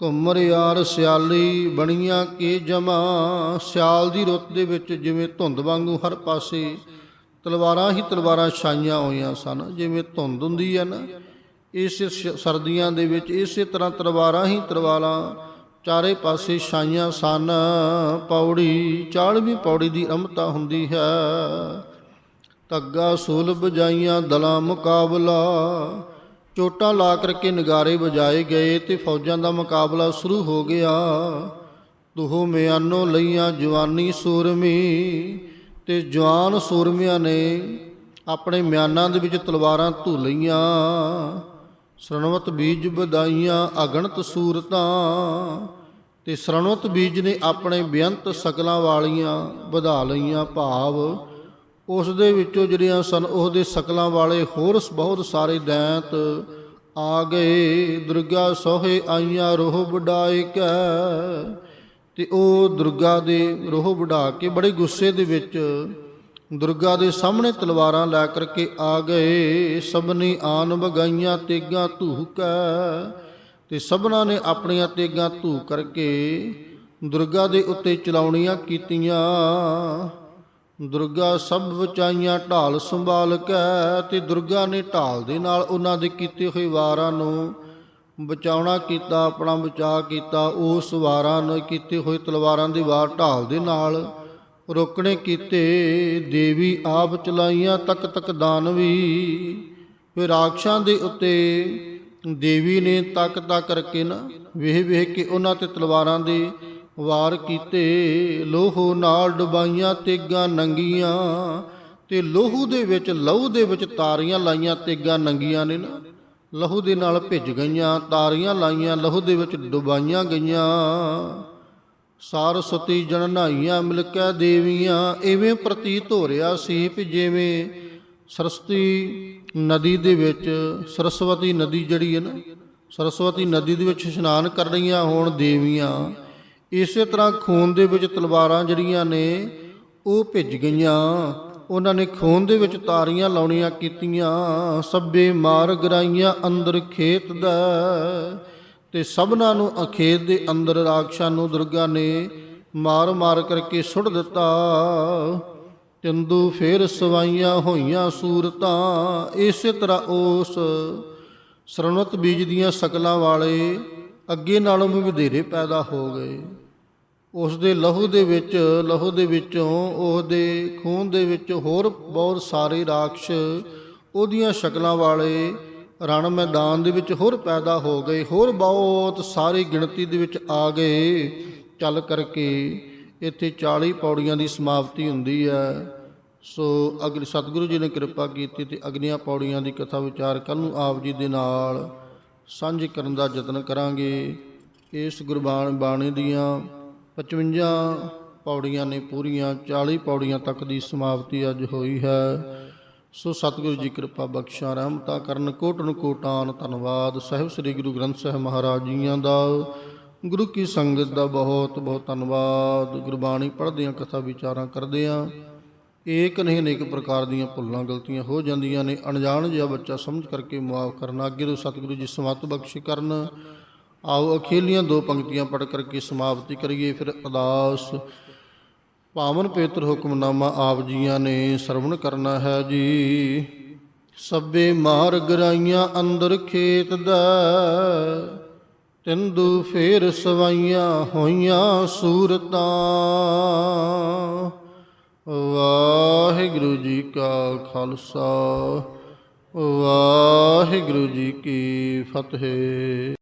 A: ਘੁੰਮਰ ਯਾਰ ਸਿਆਲੀ ਬਣੀਆਂ ਕੇ ਜਮਾ, ਸਿਆਲ ਦੀ ਰੁੱਤ ਦੇ ਵਿੱਚ ਜਿਵੇਂ ਧੁੰਦ ਵਾਂਗੂ ਹਰ ਪਾਸੇ ਤਲਵਾਰਾਂ ਹੀ ਤਲਵਾਰਾਂ ਛਾਈਆਂ ਹੋਈਆਂ ਸਨ, ਜਿਵੇਂ ਧੁੰਦ ਹੁੰਦੀ ਹੈ ਨਾ। ਇਸ ਸ- ਸਰਦੀਆਂ ਦੇ ਵਿੱਚ ਇਸੇ ਤਰ੍ਹਾਂ ਤਲਵਾਰਾਂ ਹੀ ਤਲਵਾਰਾਂ, ਚਾਰੇ ਪਾਸੇ ਛਾਈਆਂ ਸਨ। ਪੌੜੀ 40ਵੀਂ ਪੌੜੀ ਦੀ ਅਮਤਾ ਹੁੰਦੀ ਹੈ। ਧੱਗਾ ਸੂਲ ਬਜਾਈਆਂ ਦਲਾਂ ਮੁਕਾਬਲਾ। ਚੋਟਾਂ ਲਾ ਕਰਕੇ ਨਗਾਰੇ ਵਜਾਏ ਗਏ ਤੇ ਫੌਜਾਂ ਦਾ ਮੁਕਾਬਲਾ ਸ਼ੁਰੂ ਹੋ ਗਿਆ। ਦੁਹੋ ਮਿਆਨੋ ਲਈਆਂ ਜਵਾਨੀ ਸੂਰਮੀ ਤੇ ਜਵਾਨ ਸੂਰਮਿਆਂ ਨੇ ਆਪਣੇ ਮਿਆਨਾਂ ਦੇ ਵਿੱਚ ਤਲਵਾਰਾਂ ਧੂ ਲਈਆਂ। ਸਰਣਵਤ ਬੀਜ ਵਧਾਈਆਂ ਅਗਣਤ ਸੂਰਤਾਂ, ਤੇ ਸਰਣਵਤ ਬੀਜ ਨੇ ਆਪਣੇ ਬੇਅੰਤ ਸਕਲਾਂ ਵਾਲੀਆਂ ਵਧਾ ਲਈਆਂ ਭਾਵ। ਉਸ ਦੇ ਵਿੱਚੋਂ ਜਿਹੜੀਆਂ ਸਨ, ਉਹਦੇ ਸਕਲਾਂ ਵਾਲੇ ਹੋਰ ਸ- ਬਹੁਤ ਸਾਰੇ ਦੈਂਤ ਆ ਗਏ। ਦੁਰਗਾ ਸੋਹੇ ਆਈਆਂ ਰੋਹ ਵਡਾਏ ਕੈ। ਤੇ ਉਹ ਦੁਰਗਾ ਦੇ ਰੋਹ ਵਢਾ ਕੇ ਬੜੇ ਗੁੱਸੇ ਦੇ ਵਿੱਚ ਦੁਰਗਾ ਦੇ ਸਾਹਮਣੇ ਤਲਵਾਰਾਂ ਲੈ ਕਰਕੇ ਆ ਗਏ। ਸਭਨੀ ਆਨ ਵਗਾਈਆਂ ਤੇਗਾਂ ਧੂਕੈ ਤੇ ਸਭਨਾਂ ਨੇ ਆਪਣੀਆਂ ਤੇਗਾਂ ਧੂ ਕਰਕੇ ਦੁਰਗਾ ਦੇ ਉੱਤੇ ਚਲਾਉਣੀਆਂ ਕੀਤੀਆਂ। ਦੁਰਗਾ ਸਭ ਬਚਾਈਆਂ ਢਾਲ ਸੰਭਾਲ ਕੇ ਤੇ ਦੁਰਗਾ ਨੇ ਢਾਲ ਦੇ ਨਾਲ ਉਹਨਾਂ ਦੇ ਕੀਤੇ ਹੋਏ ਵਾਰਾਂ ਨੂੰ ਬਚਾਉਣਾ ਕੀਤਾ, ਆਪਣਾ ਬਚਾ ਕੀਤਾ। ਉਸ ਵਾਰਾਂ ਨੂੰ ਕੀਤੇ ਹੋਏ ਤਲਵਾਰਾਂ ਦੀ ਵਾਰ ਢਾਲ ਦੇ ਨਾਲ ਰੋਕਣੇ ਕੀਤੇ, ਦੇਵੀ ਆਪ ਚਲਾਈਆਂ, ਤੱਕ ਤੱਕ ਦਾਨਵੀ ਫਿਰ ਰਾਖਸ਼ਾਂ ਦੇ ਉੱਤੇ ਦੇਵੀ ਨੇ ਤੱਕ ਤੱਕ ਕਰਕੇ ਨਾ ਵੇਹ ਵੇਹ ਕੇ ਉਹਨਾਂ ਤੇ ਤਲਵਾਰਾਂ ਦੇ ਵਾਰ ਕੀਤੇ। ਲੋਹੋ ਨਾਲ ਡੁਬਾਈਆਂ, ਤੇਗਾਂ ਨੰਗੀਆਂ, ਤੇ ਲੋਹੂ ਦੇ ਵਿੱਚ, ਲਹੂ ਦੇ ਵਿੱਚ ਤਾਰੀਆਂ ਲਾਈਆਂ, ਤੇਗਾਂ ਨੰਗੀਆਂ ਨੇ ਨਾ। ਲਹੂ ਦੇ ਨਾਲ ਭਿੱਜ ਗਈਆਂ, ਤਾਰੀਆਂ ਲਾਈਆਂ, ਲਹੂ ਦੇ ਵਿੱਚ ਡੁਬਾਈਆਂ ਗਈਆਂ। ਸਾਰਸਤੀ ਜਨ ਨਹਾਈਆਂ ਮਿਲਕੈ ਦੇਵੀਆਂ ਐਵੇਂ ਪ੍ਰਤੀਤ ਹੋ ਰਿਹਾ ਸੀ ਕਿ ਜਿਵੇਂ ਸਰਸਤੀ ਨਦੀ ਦੇ ਵਿੱਚ, ਸਰਸਵਤੀ ਨਦੀ ਜਿਹੜੀ ਹੈ ਨਾ, ਸਰਸਵਤੀ ਨਦੀ ਦੇ ਵਿੱਚ ਇਸ਼ਨਾਨ ਕਰ ਰਹੀਆਂ ਹੋਣ ਦੇਵੀਆਂ। ਇਸੇ ਤਰ੍ਹਾਂ ਖੂਨ ਦੇ ਵਿੱਚ ਤਲਵਾਰਾਂ ਜਿਹੜੀਆਂ ਨੇ, ਉਹ ਭਿੱਜ ਗਈਆਂ। ਉਹਨਾਂ ਨੇ ਖੂਨ ਦੇ ਵਿੱਚ ਤਾਰੀਆਂ ਲਾਉਣੀਆਂ ਕੀਤੀਆਂ। ਸੱਬੇ ਮਾਰ ਗਰਾਈਆਂ ਅੰਦਰ ਖੇਤ ਦਾ ਤੇ ਸਭਨਾਂ ਨੂੰ ਅਖੇਤ ਦੇ ਅੰਦਰ ਰਾਖਸ਼ਾਂ ਨੂੰ ਦੁਰਗਾ ਨੇ ਮਾਰ ਮਾਰ ਕਰਕੇ ਸੁੱਟ ਦਿੱਤਾ। ਚੰਦੂ ਫੇਰ ਸਵਾਈਆਂ ਹੋਈਆਂ ਸੂਰਤਾਂ, ਇਸੇ ਤਰ੍ਹਾਂ ਉਸ ਸਰਨਤ ਬੀਜ ਦੀਆਂ ਸਕਲਾਂ ਵਾਲੇ ਅੱਗੇ ਨਾਲੋਂ ਵੀ ਵਧੇਰੇ ਪੈਦਾ ਹੋ ਗਏ। ਉਸ ਦੇ ਲਹੂ ਦੇ ਵਿੱਚ, ਲਹੂ ਦੇ ਵਿੱਚੋਂ, ਉਹਦੇ ਖੂਨ ਦੇ ਵਿੱਚ ਹੋਰ ਬਹੁਤ ਸਾਰੇ ਰਾਖਸ਼ ਉਹਦੀਆਂ ਸ਼ਕਲਾਂ ਵਾਲੇ ਰਣ ਮੈਦਾਨ ਦੇ ਵਿੱਚ ਹੋਰ ਪੈਦਾ ਹੋ ਗਏ, ਹੋਰ ਬਹੁਤ ਸਾਰੀ ਗਿਣਤੀ ਦੇ ਵਿੱਚ ਆ ਗਏ। ਚੱਲ ਕਰਕੇ ਇੱਥੇ 40 ਪੌੜੀਆਂ ਦੀ ਸਮਾਪਤੀ ਹੁੰਦੀ ਹੈ। ਸੋ ਅਗਰ ਸਤਿਗੁਰੂ ਜੀ ਨੇ ਕਿਰਪਾ ਕੀਤੀ ਤੇ ਅਗਲੀਆਂ ਪੌੜੀਆਂ ਦੀ ਕਥਾ ਵਿਚਾਰ ਕੱਲ ਨੂੰ ਆਪ ਜੀ ਦੇ ਨਾਲ ਸਾਂਝੇ ਕਰਨ ਦਾ ਯਤਨ ਕਰਾਂਗੇ। ਇਸ ਗੁਰਬਾਣੀ ਬਾਣੀ ਦੀਆਂ 55 ਪੌੜੀਆਂ ਨੇ ਪੂਰੀਆਂ 40 ਪੌੜੀਆਂ ਤੱਕ ਦੀ ਸਮਾਪਤੀ ਅੱਜ ਹੋਈ ਹੈ। ਸੋ ਸਤਿਗੁਰੂ ਜੀ ਕਿਰਪਾ ਬਖਸ਼ਾ, ਰਹਿਮਤਾ ਕਰਨ ਕੋਟਨ ਕੋਟਾਨ, ਧੰਨਵਾਦ। ਸਾਹਿਬ ਸ੍ਰੀ ਗੁਰੂ ਗ੍ਰੰਥ ਸਾਹਿਬ ਮਹਾਰਾਜ ਜੀਆਂ ਦਾ। ਗੁਰੂ ਕੀ ਸੰਗਤ ਦਾ ਬਹੁਤ ਬਹੁਤ ਧੰਨਵਾਦ। ਗੁਰਬਾਣੀ ਪੜ੍ਹਦੇ ਹਾਂ ਕਥਾ ਵਿਚਾਰਾਂ ਕਰਦੇ ਹਾਂ ਏਕ ਨਹੀਂ, ਅਨੇਕ ਪ੍ਰਕਾਰ ਦੀਆਂ ਭੁੱਲਾਂ ਗਲਤੀਆਂ ਹੋ ਜਾਂਦੀਆਂ ਨੇ। ਅਣਜਾਣ ਜਿਹਾ ਬੱਚਾ ਸਮਝ ਕਰਕੇ ਮੁਆਫ ਕਰਨਾ ਅੱਗੇ ਤੋਂ ਸਤਿਗੁਰੂ ਜੀ ਸਮਤ ਬਖਸ਼ ਕਰਨ। ਆਓ ਅਖੀਲੀਆਂ ਦੋ ਪੰਕਤੀਆਂ ਪੜ੍ਹ ਕਰਕੇ ਸਮਾਪਤੀ ਕਰੀਏ, ਫਿਰ ਅਰਦਾਸ। ਪਾਵਨ ਪੇਤਰ ਹੁਕਮਨਾਮਾ ਆਪ ਜੀਆਂ ਨੇ ਸਰਵਣ ਕਰਨਾ ਹੈ ਜੀ। ਸਭੇ ਮਾਰ ਗਰਾਈਆਂ ਅੰਦਰ ਖੇਤ ਦਾ, ਤਿੰਦੂ ਫੇਰ ਸਵਾਈਆਂ ਹੋਈਆਂ ਸੂਰਤਾਂ। ਵਾਹਿਗੁਰੂ ਜੀ ਕਾ ਖਾਲਸਾ, ਵਾਹਿਗੁਰੂ ਜੀ ਕੀ ਫਤਿਹ।